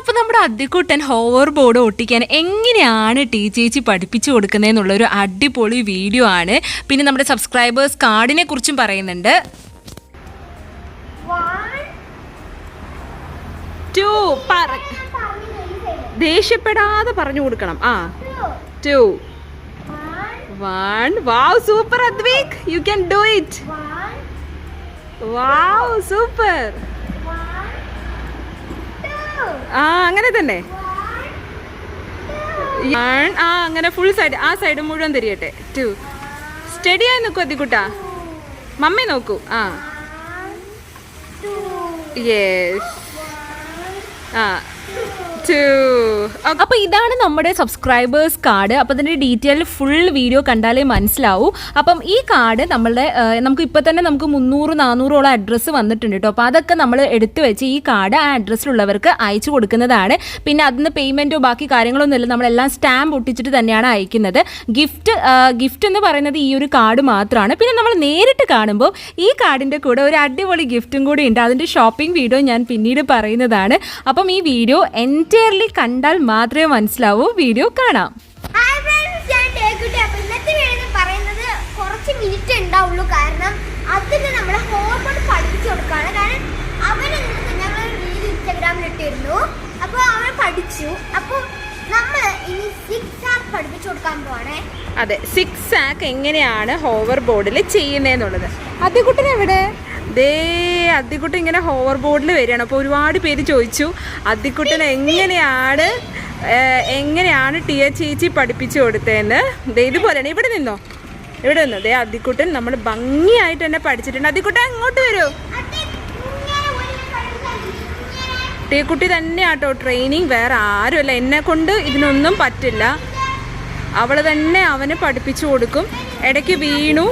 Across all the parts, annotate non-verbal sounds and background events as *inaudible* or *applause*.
അപ്പോൾ നമ്മുടെ Addikuttan hover board ഒട്ടിക്കാൻ എങ്ങനെയാണ് ടീ ചേച്ചി പഠിപ്പിച്ചു കൊടുക്കുന്നതെന്നുള്ള ഒരു അടിപൊളി വീഡിയോ ആണ്. പിന്നെ നമ്മുടെ സബ്സ്ക്രൈബേഴ്സ് കാർഡിനെ കുറിച്ചും പറയുന്നുണ്ട്. ദേഷ്യപ്പെടാതെ പറഞ്ഞു കൊടുക്കണം. ആ. Two one wow super Adveek you can do it wow super ആ അങ്ങനെ തന്നെ. ആ അങ്ങനെ ഫുൾ സൈഡ് ആ സൈഡ് മുഴുവൻ തിരിയട്ടെ. ടു സ്റ്റഡി ആയി നോക്കൂ അതിക്കുട്ടാ. മമ്മി നോക്കൂ. ആ. യെസ് ആ. അപ്പൊ ഇതാണ് നമ്മുടെ സബ്സ്ക്രൈബേഴ്സ് കാർഡ് അപ്പൊ അതിന്റെ ഡീറ്റെയിൽ ഫുൾ വീഡിയോ കണ്ടാലേ മനസ്സിലാവൂ. അപ്പം ഈ കാർഡ് നമ്മളുടെ നമുക്ക് ഇപ്പൊ തന്നെ നമുക്ക് മുന്നൂറ് നാനൂറോളം അഡ്രസ്സ് വന്നിട്ടുണ്ട് കേട്ടോ അപ്പൊ അതൊക്കെ നമ്മൾ എടുത്തു വെച്ച് ഈ കാർഡ് ആ അഡ്രസ്സിലുള്ളവർക്ക് അയച്ചു കൊടുക്കുന്നതാണ്. പിന്നെ അതിന് പേയ്മെന്റോ ബാക്കി കാര്യങ്ങളൊന്നും ഇല്ല. നമ്മളെല്ലാം സ്റ്റാമ്പ് ഒട്ടിച്ചിട്ട് തന്നെയാണ് അയക്കുന്നത്. ഗിഫ്റ്റ് ഗിഫ്റ്റ് എന്ന് പറയുന്നത് ഈ ഒരു കാർഡ് മാത്രമാണ് പിന്നെ നമ്മൾ നേരിട്ട് കാണുമ്പോൾ ഈ കാർഡിന്റെ കൂടെ ഒരു അടിപൊളി ഗിഫ്റ്റും കൂടി ഉണ്ട്. അതിന്റെ ഷോപ്പിംഗ് വീഡിയോ ഞാൻ പിന്നീട് പറയുന്നതാണ്. അപ്പം ഈ വീഡിയോ എന്റയർലി കണ്ടാൽ മാത്രമേ മനസ്സിലാവൂ. വീഡിയോ കാണാം. വീഡിയോ പറയുന്നത് കുറച്ച് മിനിറ്റ് ഉണ്ടാവുള്ളൂ. കാരണം അതിന് നമ്മൾ ഹോംവർക്ക് പഠിപ്പിച്ചു കൊടുക്കുകയാണ് കാരണം അവനെ ഞങ്ങൾ റീൽ ഇൻസ്റ്റാഗ്രാമിൽ ഇട്ടിരുന്നു. അപ്പോൾ അവൻ പഠിച്ചു. അപ്പോൾ നമ്മൾ ഇനി സിക്സ് ആക്ക് പഠിപ്പിച്ചു കൊടുക്കാൻ പോവാണേ. അതെ സിക്സ് ആക്ക് എങ്ങനെയാണ് ഹോവർ ബോർഡിൽ ചെയ്യുന്നതെന്നുള്ളത് അദ്ദിക്കുട്ടൻ എവിടെ? ദേ അദ്ദിക്കുട്ടി ഇങ്ങനെ ഹോവർ ബോർഡിൽ വരികയാണ്. അപ്പോൾ ഒരുപാട് പേര് ചോദിച്ചു അദ്ദിക്കുട്ടൻ എങ്ങനെയാണ് എങ്ങനെയാണ് ടി എ ചേച്ചി പഠിപ്പിച്ചു കൊടുത്തതെന്ന്? ദേ ഇതുപോലെയാണ്. ഇവിടെ നിന്നോ? ഇവിടെ നിന്നോ? ദേ അദ്ദിക്കുട്ടൻ നമ്മൾ ഭംഗിയായിട്ട് തന്നെ പഠിച്ചിട്ടുണ്ട്. അദ്ദിക്കുട്ടൻ അങ്ങോട്ട് വരൂ. അത് തന്നെ തന്നെയാട്ടോ ട്രെയിനിങ് വേറെ ആരുമല്ല. എന്നെ കൊണ്ട് ഇതിനൊന്നും പറ്റില്ല. അവൾ തന്നെ അവന് പഠിപ്പിച്ചു കൊടുക്കും. ഇടയ്ക്ക് വീണു.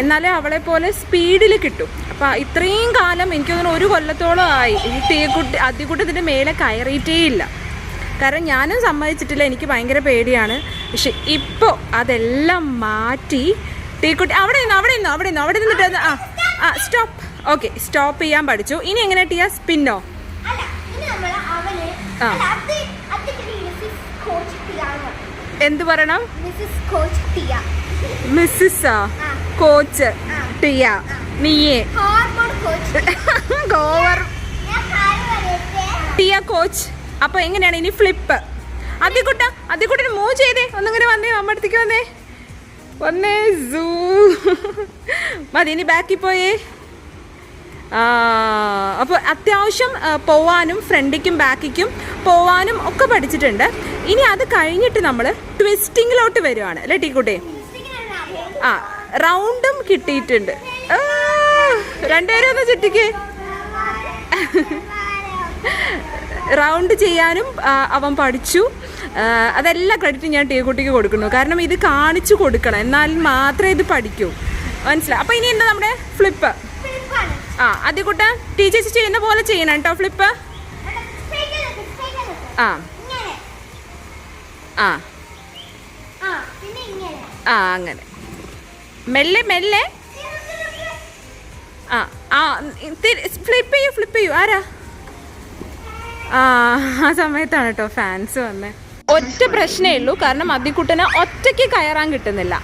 എന്നാലേ അവളെ പോലെ സ്പീഡിൽ കിട്ടും. അപ്പം ഇത്രയും കാലം എനിക്ക് തോന്നുന്നു ഒരു കൊല്ലത്തോളം ആയി. ഈ ടീക്കുട്ടി അതിക്കുട്ടത്തിന്റെ മേലെ കയറിയിട്ടേ ഇല്ല. കാരണം ഞാനും സമ്മതിച്ചിട്ടില്ല. എനിക്ക് ഭയങ്കര പേടിയാണ്. പക്ഷെ ഇപ്പോൾ അതെല്ലാം മാറ്റി ടീക്കുട്ടി അവിടെ നിന്നു അവിടെ നിന്നു അവിടെ നിന്നു അവിടെ നിന്നിട്ട് ആ ആ സ്റ്റോപ്പ്. ഓക്കെ സ്റ്റോപ്പ് ചെയ്യാൻ പഠിച്ചു. ഇനി എങ്ങനെ ടീയാ? സ്പിന്നോ? ആ. എന്ത് പറയണം? മിസ്സിസ് കോച്ച് നീയെ. ഗോവർ ടിയ കോച്ച് അപ്പൊ എങ്ങനെയാണ്? ഇനി ഫ്ലിപ്പ് അതിക്കുട്ട അതിക്കുട്ടന് മൂവ് ചെയ്തേ. ഒന്നിങ്ങനെ വന്നേ അമ്മ അടുത്തേക്ക് വന്നേ. വന്നേ സൂ മതി ഇനി ബാക്കിൽ പോയേ. അപ്പോൾ അത്യാവശ്യം പോവാനും ഫ്രണ്ടിക്കും ബാക്കിക്കും പോവാനും ഒക്കെ പഠിച്ചിട്ടുണ്ട്. ഇനി അത് കഴിഞ്ഞിട്ട് നമ്മൾ ട്വിസ്റ്റിങ്ങിലോട്ട് വരുവാണ്. അല്ലേ ടീക്കുട്ടി? ആ റൗണ്ടും കിട്ടിയിട്ടുണ്ട്. രണ്ടുപേരും ഒന്ന് ചുറ്റിക്ക്. റൗണ്ട് ചെയ്യാനും അവൻ പഠിച്ചു. അതെല്ലാ ക്രെഡിറ്റും ഞാൻ ടീക്കുട്ടിക്ക് കൊടുക്കുന്നു. കാരണം ഇത് കാണിച്ചു കൊടുക്കണം. എന്നാൽ മാത്രമേ ഇത് പഠിക്കൂ. മനസ്സിലായി അപ്പോൾ ഇനി എന്താ നമ്മുടെ ഫ്ലിപ്പ് ആ അതിക്കുട്ട ടീച്ചേഴ്സ് ചെയ്യുന്ന പോലെ ചെയ്യണം കേട്ടോ ഫ്ലിപ്പ് ആ. ആ. ആ അങ്ങനെ. മെല്ലെ മെല്ലെ. ആ ആ ഫ്ലിപ്പ് ചെയ്യൂ ഫ്ലിപ്പ് ചെയ്യൂ. ആരാ? ആ ആ സമയത്താണ് കേട്ടോ ഫാൻസ് വന്നേ. ഒറ്റ പ്രശ്നമേ ഉള്ളൂ. കാരണം അതിക്കുട്ടനെ ഒറ്റയ്ക്ക് കയറാൻ കിട്ടുന്നില്ല.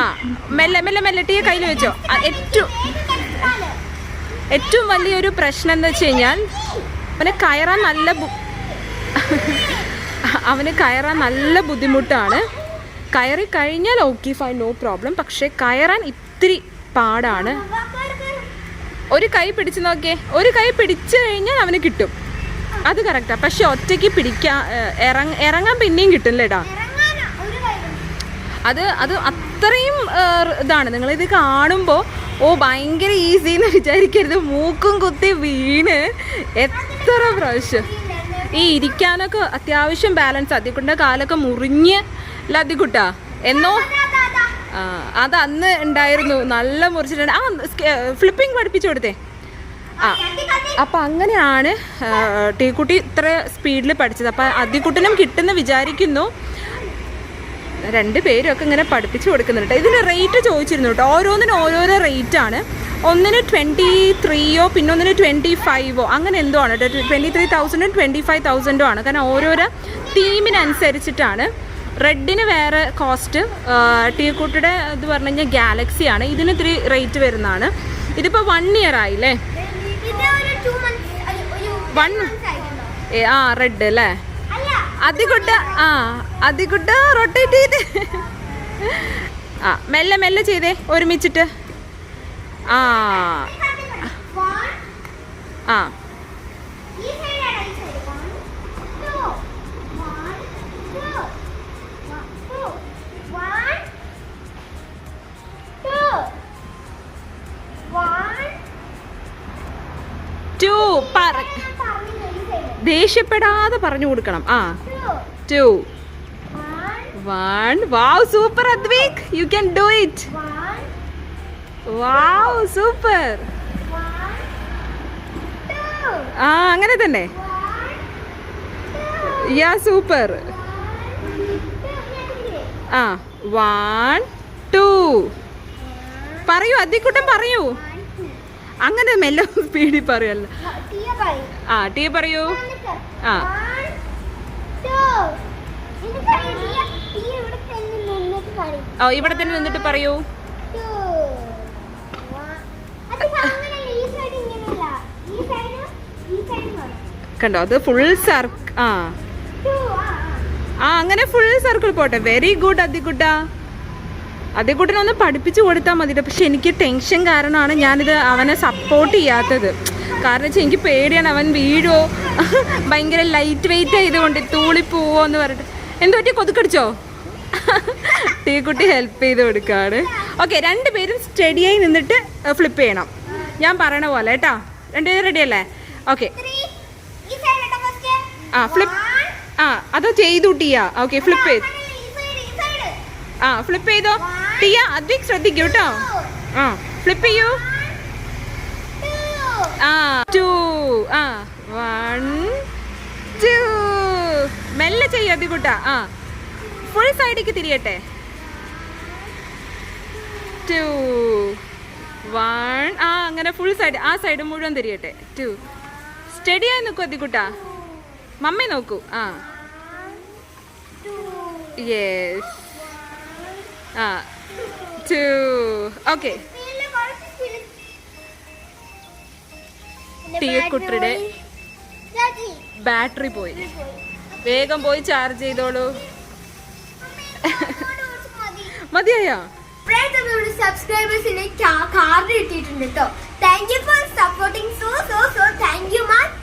ആ മെല്ലെ മെല്ലെ മെല്ലെ. ടീ കയ്യിൽ വെച്ചോ. ഏറ്റവും. ഏറ്റവും വലിയൊരു പ്രശ്നം എന്ന് വെച്ച് കഴിഞ്ഞാൽ അവന് കയറാൻ നല്ല *laughs* അവന് കയറാൻ നല്ല ബുദ്ധിമുട്ടാണ്. കയറി കഴിഞ്ഞാൽ ഓക്കെ ഫൈൻ നോ പ്രോബ്ലം പക്ഷേ കയറാൻ ഇത്തിരി പാടാണ്. ഒരു കൈ പിടിച്ച് നോക്കിയേ. ഒരു കൈ പിടിച്ചു കഴിഞ്ഞാൽ അവന് കിട്ടും. അത് കറക്റ്റാണ് പക്ഷെ ഒറ്റയ്ക്ക് പിടിക്കാൻ ഇറങ്ങ ഇറങ്ങാൻ പിന്നെയും ഒരു കാര്യം അത് അത് അത്രയും ഇതാണ്. നിങ്ങളിത് കാണുമ്പോൾ ഓ ഭയങ്കര ഈസി എന്ന് വിചാരിക്കരുത്. മൂക്കും കുത്തി വീണ് എത്ര പ്രാവശ്യം. ഈ ഇരിക്കാനൊക്കെ അത്യാവശ്യം ബാലൻസ് അതിക്കുട്ട കാലൊക്കെ മുറിഞ്ഞ് ലതിക്കുട്ട എന്നോ? അതാ, അന്ന് ഉണ്ടായിരുന്നു നല്ല മുറിച്ചിട്ടുണ്ട്. ആ ഫ്ലിപ്പിംഗ് പഠിപ്പിച്ചു കൊടുത്തേ. ആ. അപ്പം അങ്ങനെയാണ് ടീക്കുട്ടി ഇത്ര സ്പീഡിൽ പഠിച്ചത്. അപ്പം അതിക്കുട്ടനും കിട്ടുന്ന വിചാരിക്കുന്നു. രണ്ട് പേരും ഒക്കെ ഇങ്ങനെ പഠിപ്പിച്ചു കൊടുക്കുന്നുണ്ട് ഇതിന് റേറ്റ് ചോദിച്ചിരുന്നു കേട്ടോ. ഓരോന്നിനും ഓരോരോ റേറ്റ് ആണ്. ഒന്നിന് ട്വന്റി ത്രീയോ പിന്നെ ഒന്നിന് ട്വന്റി ഫൈവോ അങ്ങനെ എന്തോ ആണ് കേട്ടോ. ട്വന്റി ത്രീ തൗസൻഡും ട്വന്റി ഫൈവ് തൗസൻഡും ആണ്. കാരണം ഓരോരോ തീമിനനുസരിച്ചിട്ടാണ് റെഡിന് വേറെ കോസ്റ്റ് ടീക്കുട്ടിയുടെ ഇത് പറഞ്ഞു കഴിഞ്ഞാൽ ഗാലക്സി ആണ്. ഇതിന് ഇത്തിരി റേറ്റ് വരുന്നതാണ്. ഇതിപ്പോൾ വൺ ഇയർ ആയില്ലേ? വൺ? ആ റെഡ് അല്ല? അതികുട്ട ആ അതികുട്ട റൊട്ടേറ്റ് ചെയ്ത്. ആ മെല്ലെ മെല്ലെ ചെയ്തേ ഒരുമിച്ചിട്ട്. ആ. ആ. ദേഷ്യപ്പെടാതെ പറഞ്ഞു കൊടുക്കണം ആ. Two one wow super Adveek you can do it wow super. ആ അങ്ങനെ തന്നെ യാ സൂപ്പർ? ആ വൺ ടു പറയൂ അതിക്കുട്ടൻ പറയൂ. അങ്ങനെ മെല്ലെ സ്പീഡിൽ പറയല്ല? ആ ടീ പറയൂ. ആ. ഓ ഇവിടെ തന്നെ നിന്നിട്ട് പറയൂ. അത് കണ്ടോ അത് ഫുൾ സർക്കിൾ ആ. ആ ആ. ആ അങ്ങനെ ഫുൾ സർക്കിൾ പോട്ടെ. വെരി ഗുഡ് അതികുട്ട അതികുട്ടനൊന്ന് പഠിപ്പിച്ചു കൊടുത്താൽ മതി പക്ഷെ എനിക്ക് ടെൻഷൻ കാരണമാണ് ഞാനിത് അവനെ സപ്പോർട്ട് ചെയ്യാത്തത്. കാരണം വെച്ചാൽ എനിക്ക് പേടിയാണ് അവൻ വീഴോ? *laughs* ഭയങ്കര ലൈറ്റ് വെയിറ്റ് ആയതുകൊണ്ട് തൂളി പോവോ എന്ന് പറഞ്ഞിട്ട്. എന്തു പറ്റി? കൊതുക്കടിച്ചോ? *laughs* ടീക്കുട്ടി ഹെൽപ്പ് ചെയ്ത് കൊടുക്കാണ്. ഓക്കെ രണ്ടുപേരും സ്റ്റഡിയായി നിന്നിട്ട് ഫ്ലിപ്പ് ചെയ്യണം. ഞാൻ പറയണ പോലെ കേട്ടോ. രണ്ടുപേരും റെഡി അല്ലേ? ഓക്കെ ആ ഫ്ലിപ്പ് ആ അതോ ചെയ്തു ടിയ ഓക്കെ ഫ്ലിപ്പ് ചെയ്ത്. ആ ഫ്ലിപ്പ് ചെയ്തോ? ടിയ അധികം ശ്രദ്ധിക്കൂ കേട്ടോ. ആ ഫ്ലിപ്പ് ചെയ്യൂ. ആ ടു ആ വൺ ടു മെല്ലെ ചെയ്യൂ അതികുട്ട ആ ഫുൾ സൈഡിലേക്ക് തിരിയട്ടെ. ടു വൺ ആ അങ്ങനെ ഫുൾ സൈഡ് ആ സൈഡ് മുഴുവൻ തിരിയട്ടെ. ടു സ്റ്റഡിയായി നോക്കൂ അതികുട്ട മമ്മി നോക്കൂ. ആ. യെസ് ആ ടു ഓക്കെ ടീക്കുട്ടിയുടെ ബാറ്ററി. പോയി. വേഗം പോയി ചാർജ് ചെയ്തോളൂ. മതിയായോ? സബ്സ്ക്രൈബേഴ്സിന് കാർഡ് കിട്ടിയിട്ടുണ്ട് കേട്ടോ thank you for supporting so so so thank you much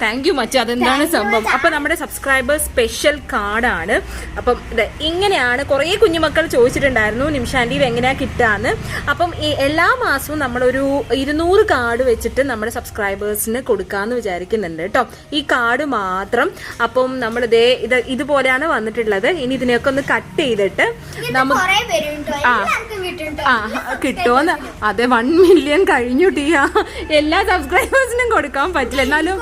thank you much. അതെന്താണ് Thank you, സംഭവം. അപ്പൊ നമ്മുടെ സബ്സ്ക്രൈബർ സ്പെഷ്യൽ കാർഡാണ് അപ്പം ഇത് ഇങ്ങനെയാണ് കുറേ കുഞ്ഞുമക്കൾ ചോദിച്ചിട്ടുണ്ടായിരുന്നു നിമിഷാന്റി ഇത് എങ്ങനെയാ കിട്ടാന്ന്? അപ്പം ഈ എല്ലാ മാസവും നമ്മളൊരു ഇരുന്നൂറ് കാർഡ് വെച്ചിട്ട് നമ്മുടെ സബ്സ്ക്രൈബേഴ്സിന് കൊടുക്കാന്ന് വിചാരിക്കുന്നുണ്ട് കേട്ടോ. ഈ കാർഡ് മാത്രം. അപ്പം നമ്മൾ ഇതേ ഇത് ഇതുപോലെയാണ് വന്നിട്ടുള്ളത്. ഇനി ഇതിനെയൊക്കെ ഒന്ന് കട്ട് ചെയ്തിട്ട് നമുക്ക് ആ. ആ കിട്ടുമോന്ന് അതെ വൺ മില്യൺ കഴിഞ്ഞു ടീ എല്ലാ സബ്സ്ക്രൈബേഴ്സിനും കൊടുക്കാൻ പറ്റില്ല. എന്നാലും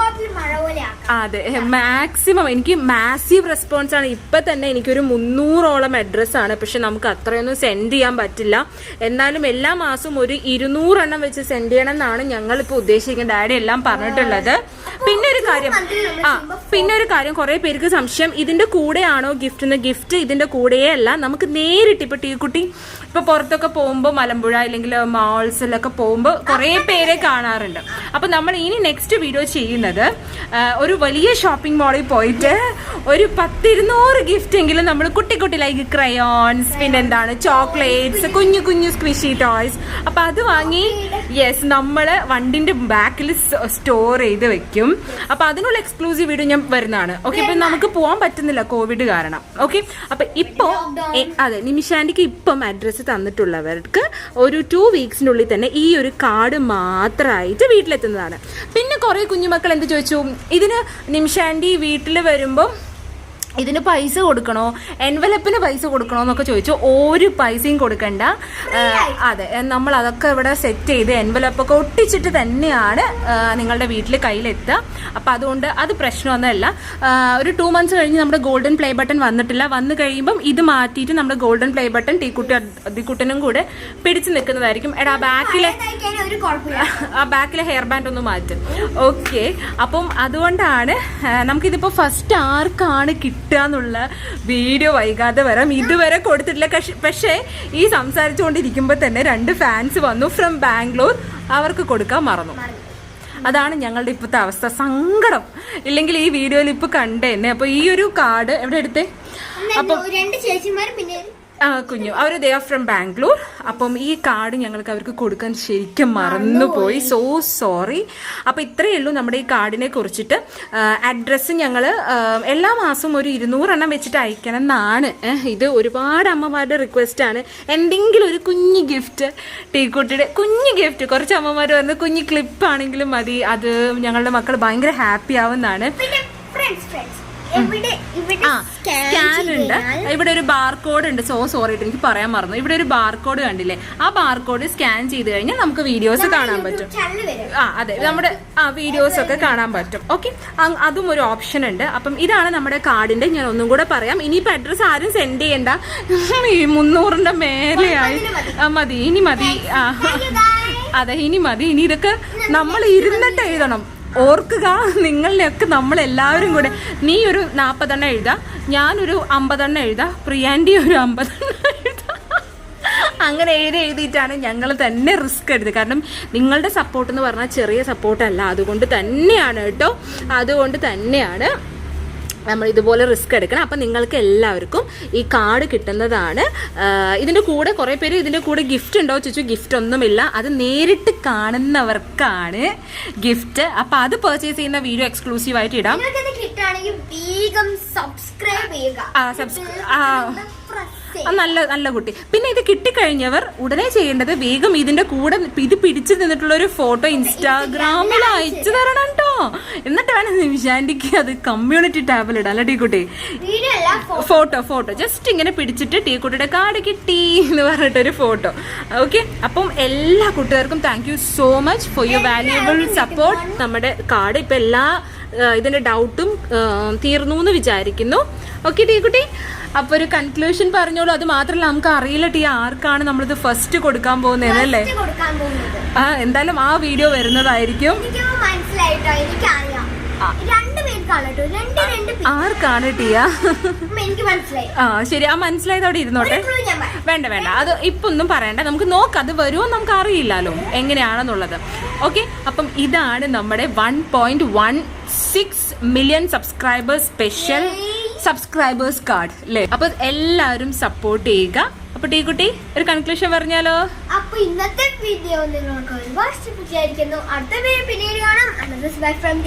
അതെ. മാക്സിമം എനിക്ക് മാസീവ് റെസ്പോൺസ് ആണ് ഇപ്പൊ തന്നെ എനിക്കൊരു മുന്നൂറോളം അഡ്രസ് ആണ് പക്ഷെ നമുക്ക് അത്രയൊന്നും സെൻഡ് ചെയ്യാൻ പറ്റില്ല. എന്നാലും എല്ലാ മാസവും ഒരു ഇരുന്നൂറെണ്ണം വെച്ച് സെൻഡ് ചെയ്യണം എന്നാണ് ഞങ്ങൾ ഇപ്പൊ ഉദ്ദേശിക്കുന്നത്. ഡാഡി എല്ലാം പറഞ്ഞിട്ടുള്ളത്. പിന്നെ ഒരു കാര്യം. ആ പിന്നെ ഒരു കാര്യം. കുറെ പേർക്ക് സംശയം. ഇതിന്റെ കൂടെയാണോ ഗിഫ്റ്റ് എന്ന് ഗിഫ്റ്റ് ഇതിന്റെ കൂടെയേ അല്ല നമുക്ക് നേരിട്ട് ഇപ്പൊ കുട്ടി ഇപ്പൊ പുറത്തൊക്കെ പോകുമ്പോൾ മലമ്പുഴ അല്ലെങ്കിൽ മാൾസിലൊക്കെ പോകുമ്പോൾ കുറെ പേരെ കാണാറുണ്ട്. അപ്പൊ നമ്മൾ ഇനി നെക്സ്റ്റ് വീഡിയോ ചെയ്യുന്നത് ഒരു വലിയ ഷോപ്പിംഗ് മാളിൽ പോയിട്ട് ഒരു പത്തിരുന്നൂറ് ഗിഫ്റ്റ് എങ്കിലും നമ്മൾ കുട്ടി കുട്ടി ലൈക്ക് ക്രയോൺസ് പിന്നെ എന്താണ് ചോക്ലേറ്റ്സ് കുഞ്ഞു കുഞ്ഞു സ്ക്വിഷി ടോയ്സ് അപ്പൊ അത് വാങ്ങി യെസ് നമ്മൾ വണ്ടിന്റെ ബാക്കിൽ സ്റ്റോർ ചെയ്ത് വെക്കും. അപ്പൊ അതിനുള്ള എക്സ്ക്ലൂസീവ് വീഡിയോ ഞാൻ വരുന്നതാണ്. ഓക്കെ ഇപ്പൊ നമുക്ക് പോകാൻ പറ്റുന്നില്ല കോവിഡ് കാരണം. ഓക്കെ അപ്പൊ ഇപ്പോ അതെ നിമിഷാന്റിക്ക് ഇപ്പം അഡ്രസ്സ് തന്നിട്ടുള്ളവർക്ക് ഒരു ടു വീക്സിനുള്ളിൽ തന്നെ ഈ ഒരു കാർഡ് മാത്രമായിട്ട് വീട്ടിലെത്തുന്നതാണ്. പിന്നെ കുറെ കുഞ്ഞുമക്കൾ എന്ത് ചോദിച്ചു? ഇതിന് നിമിഷാന്റി വീട്ടിൽ വരുമ്പോൾ ഇതിന് പൈസ കൊടുക്കണോ? എൻവലപ്പിന് പൈസ കൊടുക്കണോ എന്നൊക്കെ ചോദിച്ചു ഒരു പൈസയും കൊടുക്കണ്ട. അതെ. നമ്മൾ അതൊക്കെ ഇവിടെ സെറ്റ് ചെയ്ത് എൻവലപ്പൊക്കെ ഒട്ടിച്ചിട്ട് തന്നെയാണ് നിങ്ങളുടെ വീട്ടിൽ കയ്യിലെത്തുക. അപ്പം അതുകൊണ്ട് അത് പ്രശ്നമൊന്നുമല്ല. ഒരു ടു മന്ത്സ് കഴിഞ്ഞ് നമ്മുടെ ഗോൾഡൻ പ്ലേ ബട്ടൺ വന്നിട്ടില്ല. വന്നു കഴിയുമ്പം ഇത് മാറ്റിയിട്ട് നമ്മുടെ ഗോൾഡൻ പ്ലേ ബട്ടൺ ടീക്കുട്ടി അതിക്കുട്ടനും കൂടെ പിടിച്ച് നിൽക്കുന്നതായിരിക്കും. എടാ ബാക്കിലെ ആ ബാക്കിലെ ഹെയർ ബാൻഡ് ഒന്ന് മാറ്റും. ഓക്കെ അപ്പം അതുകൊണ്ടാണ് നമുക്കിതിപ്പോൾ ഫസ്റ്റ് ആർക്കാണ് കിട്ടുക എന്നുള്ള വീഡിയോ വൈകാതെ വരാം. ഇതുവരെ കൊടുത്തിട്ടില്ല. കഷ്- പക്ഷേ ഈ സംസാരിച്ചുകൊണ്ടിരിക്കുമ്പോൾ തന്നെ രണ്ട് ഫാൻസ് വന്നു ഫ്രം ബാംഗ്ലൂർ. അവർക്ക് കൊടുക്കാൻ മറന്നു. അതാണ് ഞങ്ങളുടെ ഇപ്പോഴത്തെ അവസ്ഥ. സങ്കടം. ഇല്ലെങ്കിൽ ഈ വീഡിയോയിൽ ഇപ്പോൾ കണ്ടേന്നെ അപ്പോൾ ഈ ഒരു കാർഡ് എവിടെ എടുത്തേ? അപ്പൊ രണ്ട് ചേച്ചിമാരും പിന്നെ കുഞ്ഞു. അവർ ദേ ആർ ഫ്രം ബാംഗ്ലൂർ. അപ്പം ഈ കാർഡ് ഞങ്ങൾക്ക് അവർക്ക് കൊടുക്കാൻ ശരിക്കും മറന്നുപോയി. സോ സോറി അപ്പം ഇത്രയേ ഉള്ളൂ നമ്മുടെ ഈ കാർഡിനെ കുറിച്ചിട്ട്. അഡ്രസ്സ് ഞങ്ങൾ എല്ലാ മാസവും ഒരു ഇരുന്നൂറെണ്ണം വെച്ചിട്ട് അയക്കണം എന്നാണ് ഇത് ഒരുപാട് അമ്മമാരുടെ റിക്വസ്റ്റ് ആണ്. എന്തെങ്കിലും ഒരു കുഞ്ഞു ഗിഫ്റ്റ് ടീക്കുട്ടിയുടെ കുഞ്ഞു ഗിഫ്റ്റ് കുറച്ച് അമ്മമാർ വന്ന് കുഞ്ഞു ക്ലിപ്പ് ആണെങ്കിലും മതി. അത് ഞങ്ങളുടെ മക്കൾ ഭയങ്കര ഹാപ്പി ആവുന്നതാണ്. ഫ്രണ്ട്സ് ഫ്രണ്ട്സ് ആ സ്കാൻ ഉണ്ട്. ഇവിടെ ഒരു ബാർകോഡ് ഉണ്ട്. സോ സോറി എനിക്ക് പറയാൻ മറന്നു. ഇവിടെ ഒരു ബാർകോഡ് കണ്ടില്ലേ? ആ ബാർകോഡ് സ്കാൻ ചെയ്ത് കഴിഞ്ഞാൽ നമുക്ക് വീഡിയോസ് കാണാൻ പറ്റും. ആ അതെ. നമ്മുടെ ആ വീഡിയോസ് ഒക്കെ കാണാൻ പറ്റും. ഓക്കെ അതും ഒരു ഓപ്ഷൻ ഉണ്ട്. അപ്പം ഇതാണ് നമ്മുടെ കാർഡിന്റെ ഞാൻ ഒന്നും കൂടെ പറയാം. ഇനിയിപ്പോൾ അഡ്രസ് ആരും സെൻഡ് ചെയ്യണ്ട. ഈ മുന്നൂറിന്റെ മേലെയായി. ആ, മതി. ഇനി മതി. ആ. അതെ ഇനി മതി. ഇനി ഇതൊക്കെ നമ്മൾ ഇരുന്നിട്ട് എഴുതണം. ഓർക്കുക നിങ്ങളിലൊക്കെ നമ്മൾ എല്ലാവരും കൂടെ. നീ ഒരു നാൽപ്പതെണ്ണം എഴുതാ ഞാനൊരു അമ്പതെണ്ണം എഴുതാ പ്രിയാന്റെ ഒരു അമ്പതെണ്ണം അങ്ങനെ എഴുതി എഴുതിയിട്ടാണ് ഞങ്ങൾ തന്നെ റിസ്ക് എടുത്തത്. കാരണം നിങ്ങളുടെ സപ്പോർട്ട് എന്ന് പറഞ്ഞാൽ ചെറിയ സപ്പോർട്ടല്ല അതുകൊണ്ട് തന്നെയാണ് കേട്ടോ. അതുകൊണ്ട് തന്നെയാണ് നമ്മൾ ഇതുപോലെ റിസ്ക് എടുക്കണം. അപ്പം നിങ്ങൾക്ക് എല്ലാവർക്കും ഈ കാർഡ് കിട്ടുന്നതാണ്. ഇതിന്റെ കൂടെ കുറേ പേര് ഇതിന്റെ കൂടെ ഗിഫ്റ്റ് ഉണ്ടോ ചോദിച്ചു. ഗിഫ്റ്റ് ഒന്നുമില്ല. അത് നേരിട്ട് കാണുന്നവർക്കാണ് ഗിഫ്റ്റ് അപ്പം അത് പർച്ചേസ് ചെയ്യുന്ന വീഡിയോ എക്സ്ക്ലൂസീവ് ആയിട്ട് ഇടാം. വേഗം സബ്സ്ക്രൈബ് ചെയ്യുക. നല്ല നല്ല കുട്ടി. പിന്നെ ഇത് കിട്ടിക്കഴിഞ്ഞവർ ഉടനെ ചെയ്യേണ്ടത് വേഗം ഇതിന്റെ കൂടെ ഇത് പിടിച്ചു നിന്നിട്ടുള്ള ഒരു ഫോട്ടോ ഇൻസ്റ്റാഗ്രാമിൽ അയച്ചു തരണം എന്നിട്ട് വേണം നിമിഷാന്റിക്ക് അത് കമ്മ്യൂണിറ്റി ടാബിൽ ഇടാം. അല്ലേ ടീക്കുട്ടി? ഫോട്ടോ ഫോട്ടോ ജസ്റ്റ് ഇങ്ങനെ പിടിച്ചിട്ട് ടീക്കുട്ടിയുടെ കാർഡ് കിട്ടി എന്ന് പറഞ്ഞിട്ടൊരു ഫോട്ടോ ഓക്കെ അപ്പം എല്ലാ കൂട്ടുകാർക്കും thank you so much for your valuable support നമ്മുടെ കാർഡ് ഇപ്പൊ എല്ലാ ആ, ഇതിന്റെ ഡൗട്ടും തീർന്നു എന്ന് വിചാരിക്കുന്നു. ഓക്കെ ടീ കുട്ടി അപ്പോൾ ഒരു കൺക്ലൂഷൻ പറഞ്ഞോളൂ. അത് മാത്രമല്ല നമുക്ക് അറിയില്ല ടീ ആർക്കാണ് നമ്മളിത് ഫസ്റ്റ് കൊടുക്കാൻ പോകുന്നത് അല്ലേ? ആ എന്തായാലും ആ വീഡിയോ വരുന്നതായിരിക്കും. മനസ്സിലായിട്ടോ? എനിക്കറിയാം. ആർക്കാണ് ടീയ ആ ശരി ആ മനസ്സിലായത് അവിടെ ഇരുന്നോട്ടെ. വേണ്ട വേണ്ട. അത് ഇപ്പൊ ഒന്നും പറയണ്ട. നമുക്ക് നോക്കാം അത് വരുമോ നമുക്ക് അറിയില്ലല്ലോ. എങ്ങനെയാണെന്നുള്ളത്. ഓക്കെ അപ്പം ഇതാണ് നമ്മുടെ one point one six million subscribers special subscribers card അല്ലേ? അപ്പൊ എല്ലാവരും സപ്പോർട്ട് ചെയ്യുക. അപ്പൊ ടീക്കുട്ടി ഒരു കൺക്ലൂഷൻ പറഞ്ഞാലോ? അപ്പൊ ഇന്നത്തെ വീഡിയോ നിങ്ങൾക്ക് ഒരുപാട് ഇഷ്ടപ്പെട്ടിരിക്കുന്നു. അടുത്ത വീഡിയോ പിന്നീട് കാണാം. Bye from